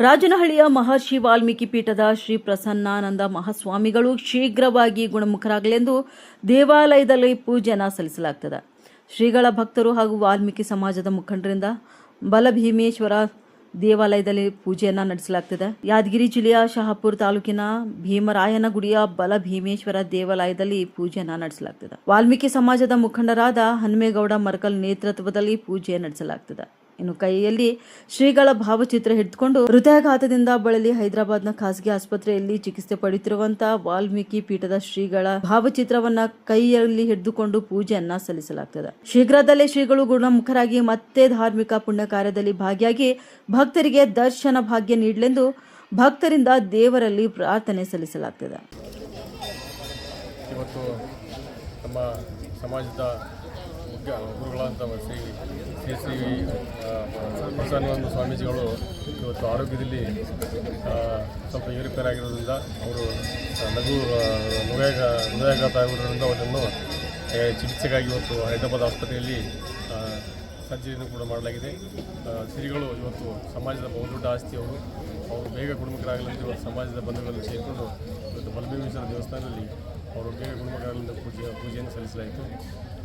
ರಾಜನಹಳ್ಳಿಯ ಮಹರ್ಷಿ ವಾಲ್ಮೀಕಿ ಪೀಠದ ಶ್ರೀ ಪ್ರಸನ್ನಾನಂದ ಮಹಾಸ್ವಾಮಿಗಳು ಶೀಘ್ರವಾಗಿ ಗುಣಮುಖರಾಗಲೆಂದು ದೇವಾಲಯದಲ್ಲಿ ಪೂಜೆಯನ್ನು ಸಲ್ಲಿಸಲಾಗ್ತದೆ. ಶ್ರೀಗಳ ಭಕ್ತರು ಹಾಗೂ ವಾಲ್ಮೀಕಿ ಸಮಾಜದ ಮುಖಂಡರಿಂದ ಬಲಭೀಮೇಶ್ವರ ದೇವಾಲಯದಲ್ಲಿ ಪೂಜೆಯನ್ನು ನಡೆಸಲಾಗ್ತದೆ. ಯಾದಗಿರಿ ಜಿಲ್ಲೆಯ ಶಹಾಪುರ ತಾಲೂಕಿನ ಭೀಮರಾಯನ ಭೀಮರಾಯನಗುಡಿಯ ಬಲಭೀಮೇಶ್ವರ ದೇವಾಲಯದಲ್ಲಿ ಪೂಜೆಯನ್ನು ನಡೆಸಲಾಗ್ತದೆ. ವಾಲ್ಮೀಕಿ ಸಮಾಜದ ಮುಖಂಡರಾದ ಹನುಮೇಗೌಡ ಮರಕಲ್ ನೇತೃತ್ವದಲ್ಲಿ ಪೂಜೆ ನಡೆಸಲಾಗ್ತದೆ. ಇನ್ನು ಕೈಯಲ್ಲಿ ಶ್ರೀಗಳ ಭಾವಚಿತ್ರ ಹಿಡಿದುಕೊಂಡು ಹೃದಯಾಘಾತದಿಂದ ಬಳಲಿ ಹೈದರಾಬಾದ್ನ ಖಾಸಗಿ ಆಸ್ಪತ್ರೆಯಲ್ಲಿ ಚಿಕಿತ್ಸೆ ಪಡೆಯುತ್ತಿರುವಂತಹ ವಾಲ್ಮೀಕಿ ಪೀಠದ ಶ್ರೀಗಳ ಭಾವಚಿತ್ರವನ್ನ ಕೈಯಲ್ಲಿ ಹಿಡಿದುಕೊಂಡು ಪೂಜೆಯನ್ನ ಸಲ್ಲಿಸಲಾಗ್ತದೆ. ಶೀಘ್ರದಲ್ಲೇ ಶ್ರೀಗಳು ಗುಣಮುಖರಾಗಿ ಮತ್ತೆ ಧಾರ್ಮಿಕ ಪುಣ್ಯ ಕಾರ್ಯದಲ್ಲಿ ಭಾಗಿಯಾಗಿ ಭಕ್ತರಿಗೆ ದರ್ಶನ ಭಾಗ್ಯ ನೀಡಲೆಂದು ಭಕ್ತರಿಂದ ದೇವರಲ್ಲಿ ಪ್ರಾರ್ಥನೆ ಸಲ್ಲಿಸಲಾಗ್ತದೆ. ಇವತ್ತು ನಮ್ಮ ಸಮಾಜದ ಅಂತ ಶ್ರೀ ಶ್ರೀ ಶ್ರೀ ಪ್ರಸನ್ನಾನಂದ ಸ್ವಾಮೀಜಿಗಳು ಇವತ್ತು ಆರೋಗ್ಯದಲ್ಲಿ ಸ್ವಲ್ಪ ಏರುಪೇರಾಗಿರೋದ್ರಿಂದ ಅವರು ಲಘು ಆ, ಹೃದಯಾಘ ಹೃದಯಾಘಾತ ಆಗಿರೋದ್ರಿಂದ ಅವರನ್ನು ಚಿಕಿತ್ಸೆಗಾಗಿ ಇವತ್ತು ಹೈದರಾಬಾದ್ ಆಸ್ಪತ್ರೆಯಲ್ಲಿ ಸರ್ಜರಿಯನ್ನು ಕೂಡ ಮಾಡಲಾಗಿದೆ. ಸಿರಿಗಳು ಇವತ್ತು ಸಮಾಜದ ಬಹುದೊಡ್ಡ ಆಸ್ತಿ ಅವರು. ಅವರು ಬೇಗ ಗುಣಮುಖರಾಗಲಿ ಇವತ್ತು ಸಮಾಜದ ಬಂಧುಗಳನ್ನು ಸೇರಿಕೊಂಡು ಇವತ್ತು ಬಲಭೀಮೇಶ್ವರ ದೇವಸ್ಥಾನದಲ್ಲಿ ಅವರು ಬೇಗ ಗುಣಮುಖರಾಗಲೆಂದು ಪೂಜೆ ಪೂಜೆಯನ್ನು ಸಲ್ಲಿಸಲಾಯಿತು.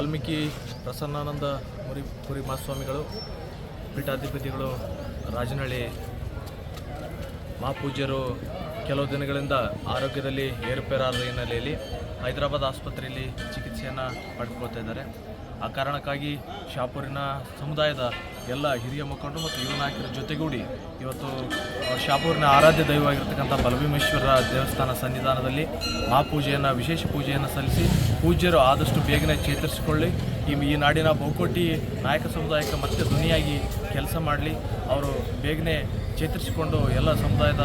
ವಾಲ್ಮೀಕಿ ಪ್ರಸನ್ನಾನಂದ ಮುರಿ ಪುರಿ ಮಹಾಸ್ವಾಮಿಗಳು ಪೀಠಾಧಿಪತಿಗಳು, ರಾಜನಹಳ್ಳಿ ಮಹಾಪೂಜ್ಯರು ಕೆಲವು ದಿನಗಳಿಂದ ಆರೋಗ್ಯದಲ್ಲಿ ಏರುಪೇರಾದ ಹಿನ್ನೆಲೆಯಲ್ಲಿ ಹೈದರಾಬಾದ್ ಆಸ್ಪತ್ರೆಯಲ್ಲಿ ಚಿಕಿತ್ಸೆಯನ್ನು ಪಡ್ಕೊಳ್ತಾ ಇದ್ದಾರೆ. ಆ ಕಾರಣಕ್ಕಾಗಿ ಶಾಪೂರಿನ ಸಮುದಾಯದ ಎಲ್ಲ ಹಿರಿಯ ಮುಖಂಡರು ಮತ್ತು ಯುವ ನಾಯಕರ ಜೊತೆಗೂಡಿ ಇವತ್ತು ಶಾಪೂರ್ನ ಆರಾಧ್ಯ ದೈವವಾಗಿರ್ತಕ್ಕಂಥ ಬಲಭೀಮೇಶ್ವರ ದೇವಸ್ಥಾನ ಸನ್ನಿಧಾನದಲ್ಲಿ ಮಹಾಪೂಜೆಯನ್ನು ವಿಶೇಷ ಪೂಜೆಯನ್ನು ಸಲ್ಲಿಸಿ ಪೂಜ್ಯರು ಆದಷ್ಟು ಬೇಗನೆ ಚೇತರಿಸಿಕೊಳ್ಳಿ. ಈ ಈ ನಾಡಿನ ಬಹುಕೋಟಿ ನಾಯಕ ಸಮುದಾಯಕ್ಕೆ ಮತ್ತೆ ಧ್ವನಿಯಾಗಿ ಕೆಲಸ ಮಾಡಲಿ. ಅವರು ಬೇಗನೆ ಚೇತರಿಸಿಕೊಂಡು ಎಲ್ಲ ಸಮುದಾಯದ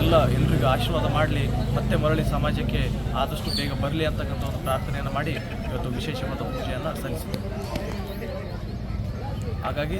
ಎಲ್ಲ ಎಲ್ರಿಗೂ ಆಶೀರ್ವಾದ ಮಾಡಲಿ. ಮತ್ತೆ ಮರಳಿ ಸಮಾಜಕ್ಕೆ ಆದಷ್ಟು ಬೇಗ ಬರಲಿ ಅಂತಕ್ಕಂಥ ಒಂದು ಪ್ರಾರ್ಥನೆಯನ್ನು ಮಾಡಿ ಇವತ್ತು ವಿಶೇಷವಾದ ಪೂಜೆಯನ್ನು ಸಲ್ಲಿಸಿದರು ಹಾಗಾಗಿ